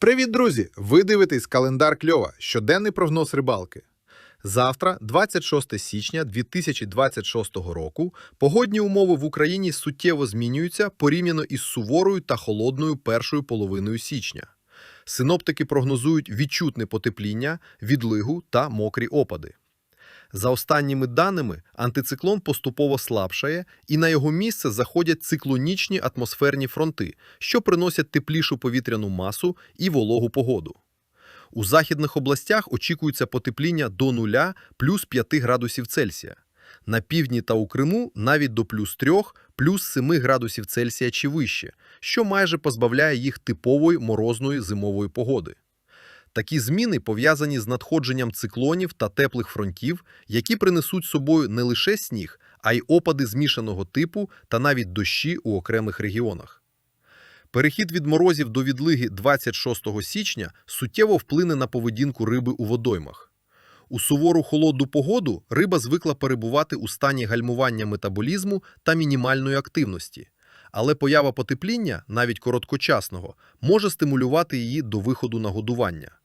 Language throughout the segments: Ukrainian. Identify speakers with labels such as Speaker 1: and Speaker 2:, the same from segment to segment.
Speaker 1: Привіт, друзі! Ви дивитесь календар кльова, щоденний прогноз рибалки. Завтра, 26 січня 2026 року, погодні умови в Україні суттєво змінюються порівняно із суворою та холодною першою половиною січня. Синоптики прогнозують відчутне потепління, відлигу та мокрі опади. За останніми даними, антициклон поступово слабшає, і на його місце заходять циклонічні атмосферні фронти, що приносять теплішу повітряну масу і вологу погоду. У західних областях очікується потепління до 0 плюс 5 градусів Цельсія. На півдні та у Криму навіть до плюс 3 плюс 7 градусів Цельсія чи вище, що майже позбавляє їх типової морозної зимової погоди. Такі зміни пов'язані з надходженням циклонів та теплих фронтів, які принесуть з собою не лише сніг, а й опади змішаного типу та навіть дощі у окремих регіонах. Перехід від морозів до відлиги 26 січня суттєво вплине на поведінку риби у водоймах. У сувору холодну погоду риба звикла перебувати у стані гальмування метаболізму та мінімальної активності, але поява потепління, навіть короткочасного, може стимулювати її до виходу на годування.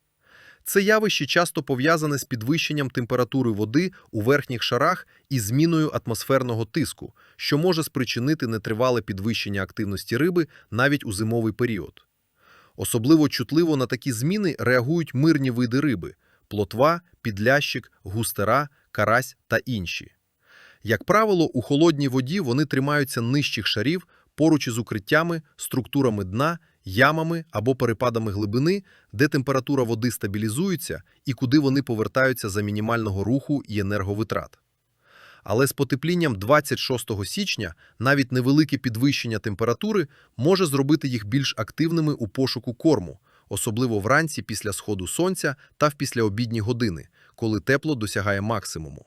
Speaker 1: Це явище часто пов'язане з підвищенням температури води у верхніх шарах і зміною атмосферного тиску, що може спричинити нетривале підвищення активності риби навіть у зимовий період. Особливо чутливо на такі зміни реагують мирні види риби – плотва, підлящик, густера, карась та інші. Як правило, у холодній воді вони тримаються нижчих шарів поруч із укриттями, структурами дна, ямами або перепадами глибини, де температура води стабілізується і куди вони повертаються за мінімального руху і енерговитрат. Але з потеплінням 26 січня навіть невелике підвищення температури може зробити їх більш активними у пошуку корму, особливо вранці після сходу сонця та в післяобідні години, коли тепло досягає максимуму.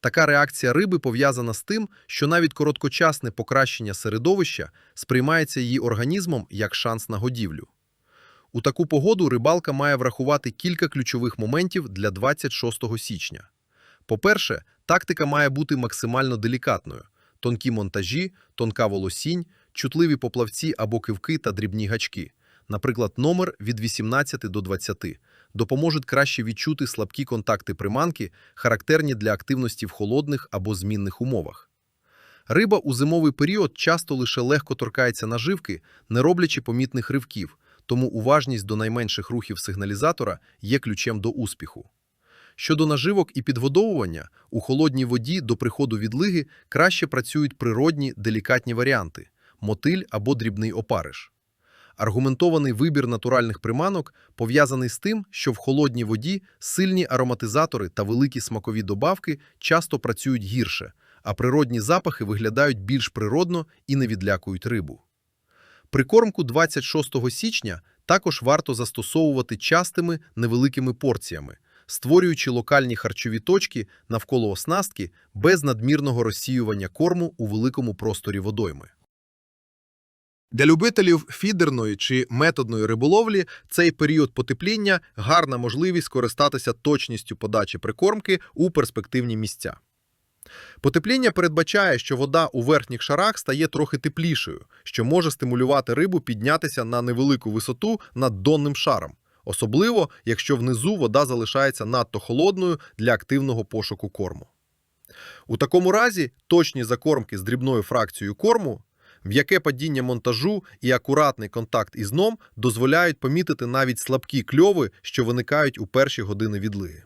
Speaker 1: Така реакція риби пов'язана з тим, що навіть короткочасне покращення середовища сприймається її організмом як шанс на годівлю. У таку погоду рибалка має врахувати кілька ключових моментів для 26 січня. По-перше, тактика має бути максимально делікатною: тонкі монтажі, тонка волосінь, чутливі поплавці або кивки та дрібні гачки, наприклад, номер від 18 до 20, допоможуть краще відчути слабкі контакти приманки, характерні для активності в холодних або змінних умовах. Риба у зимовий період часто лише легко торкається наживки, не роблячи помітних ривків, тому уважність до найменших рухів сигналізатора є ключем до успіху. Щодо наживок і підгодовування, у холодній воді до приходу відлиги краще працюють природні делікатні варіанти – мотиль або дрібний опариш. Аргументований вибір натуральних приманок пов'язаний з тим, що в холодній воді сильні ароматизатори та великі смакові добавки часто працюють гірше, а природні запахи виглядають більш природно і не відлякують рибу. Прикормку 26 січня також варто застосовувати частими невеликими порціями, створюючи локальні харчові точки навколо оснастки без надмірного розсіювання корму у великому просторі водойми. Для любителів фідерної чи методної риболовлі цей період потепління гарна можливість скористатися точністю подачі прикормки у перспективні місця. Потепління передбачає, що вода у верхніх шарах стає трохи теплішою, що може стимулювати рибу піднятися на невелику висоту над донним шаром, особливо якщо внизу вода залишається надто холодною для активного пошуку корму. У такому разі точні закормки з дрібною фракцією корму М'яке падіння монтажу і акуратний контакт із дном дозволяють помітити навіть слабкі кльови, що виникають у перші години відлиги.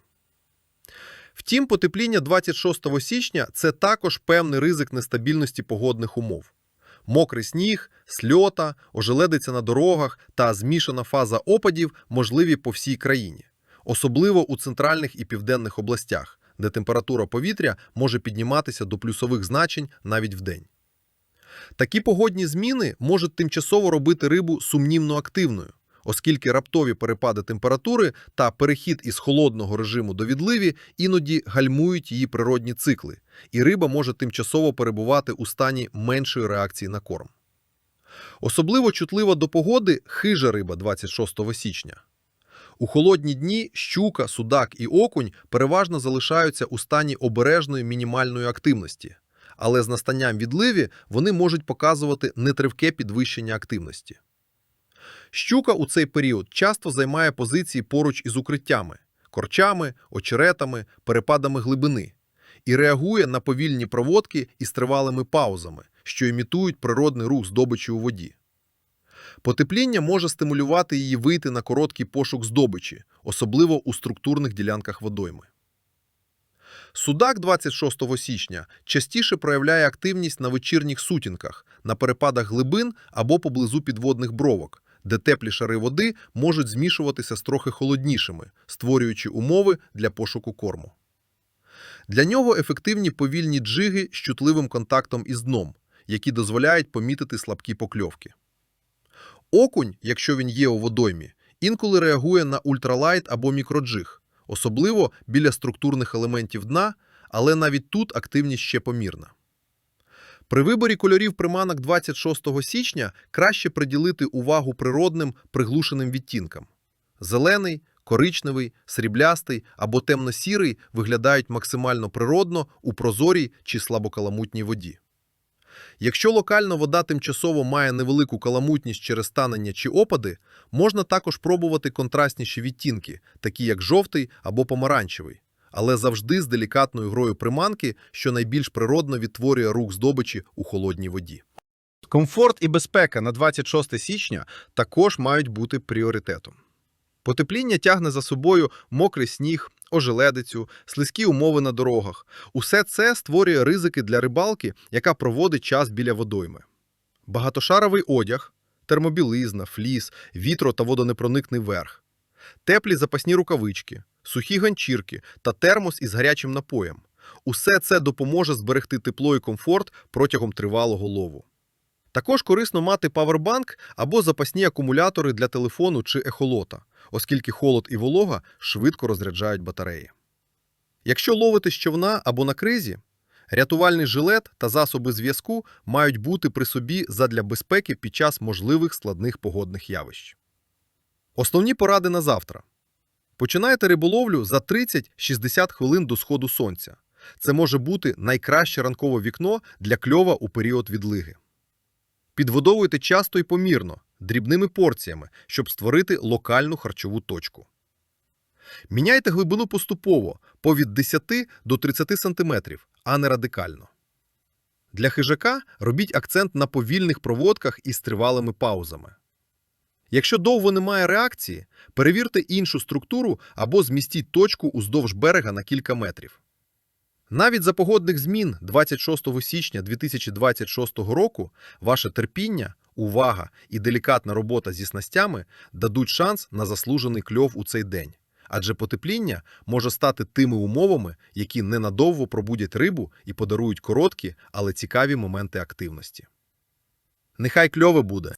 Speaker 1: Втім, потепління 26 січня це також певний ризик нестабільності погодних умов. Мокрий сніг, сльота, ожеледиця на дорогах та змішана фаза опадів можливі по всій країні, особливо у центральних і південних областях, де температура повітря може підніматися до плюсових значень навіть вдень. Такі погодні зміни можуть тимчасово робити рибу сумнівно активною, оскільки раптові перепади температури та перехід із холодного режиму до відливі іноді гальмують її природні цикли, і риба може тимчасово перебувати у стані меншої реакції на корм. Особливо чутлива до погоди хижа риба 26 січня. У холодні дні щука, судак і окунь переважно залишаються у стані обережної мінімальної активності але з настанням відливі вони можуть показувати нетривке підвищення активності. Щука у цей період часто займає позиції поруч із укриттями, корчами, очеретами, перепадами глибини і реагує на повільні проводки із тривалими паузами, що імітують природний рух здобичі у воді. Потепління може стимулювати її вийти на короткий пошук здобичі, особливо у структурних ділянках водойми. Судак 26 січня частіше проявляє активність на вечірніх сутінках, на перепадах глибин або поблизу підводних бровок, де теплі шари води можуть змішуватися з трохи холоднішими, створюючи умови для пошуку корму. Для нього ефективні повільні джиги з чутливим контактом із дном, які дозволяють помітити слабкі покльовки. Окунь, якщо він є у водоймі, інколи реагує на ультралайт або мікроджиг, особливо біля структурних елементів дна, але навіть тут активність ще помірна. При виборі кольорів приманок 26 січня краще приділити увагу природним приглушеним відтінкам. Зелений, коричневий, сріблястий або темно-сірий виглядають максимально природно у прозорій чи слабокаламутній воді. Якщо локально вода тимчасово має невелику каламутність через танення чи опади, можна також пробувати контрастніші відтінки, такі як жовтий або помаранчевий, але завжди з делікатною грою приманки, що найбільш природно відтворює рух здобичі у холодній воді. Комфорт і безпека на 26 січня також мають бути пріоритетом. Потепління тягне за собою мокрий сніг, ожеледицю, слизькі умови на дорогах. Усе це створює ризики для рибалки, яка проводить час біля водойми. Багатошаровий одяг, термобілизна, фліс, вітро та водонепроникний верх, теплі запасні рукавички, сухі ганчірки та термос із гарячим напоєм. Усе це допоможе зберегти тепло і комфорт протягом тривалого лову. Також корисно мати павербанк або запасні акумулятори для телефону чи ехолота, оскільки холод і волога швидко розряджають батареї. Якщо ловити з човна або на кризі, рятувальний жилет та засоби зв'язку мають бути при собі задля безпеки під час можливих складних погодних явищ. Основні поради на завтра. Починайте риболовлю за 30-60 хвилин до сходу сонця. Це може бути найкраще ранкове вікно для кльова у період відлиги. Підводовуйте часто і помірно, дрібними порціями, щоб створити локальну харчову точку. Міняйте глибину поступово по від 10 до 30 см, а не радикально. Для хижака робіть акцент на повільних проводках із тривалими паузами. Якщо довго немає реакції, перевірте іншу структуру або змістіть точку уздовж берега на кілька метрів. Навіть за погодних змін 26 січня 2026 року ваше терпіння, увага і делікатна робота зі снастями дадуть шанс на заслужений кльов у цей день. Адже потепління може стати тими умовами, які ненадовго пробудять рибу і подарують короткі, але цікаві моменти активності. Нехай кльове буде!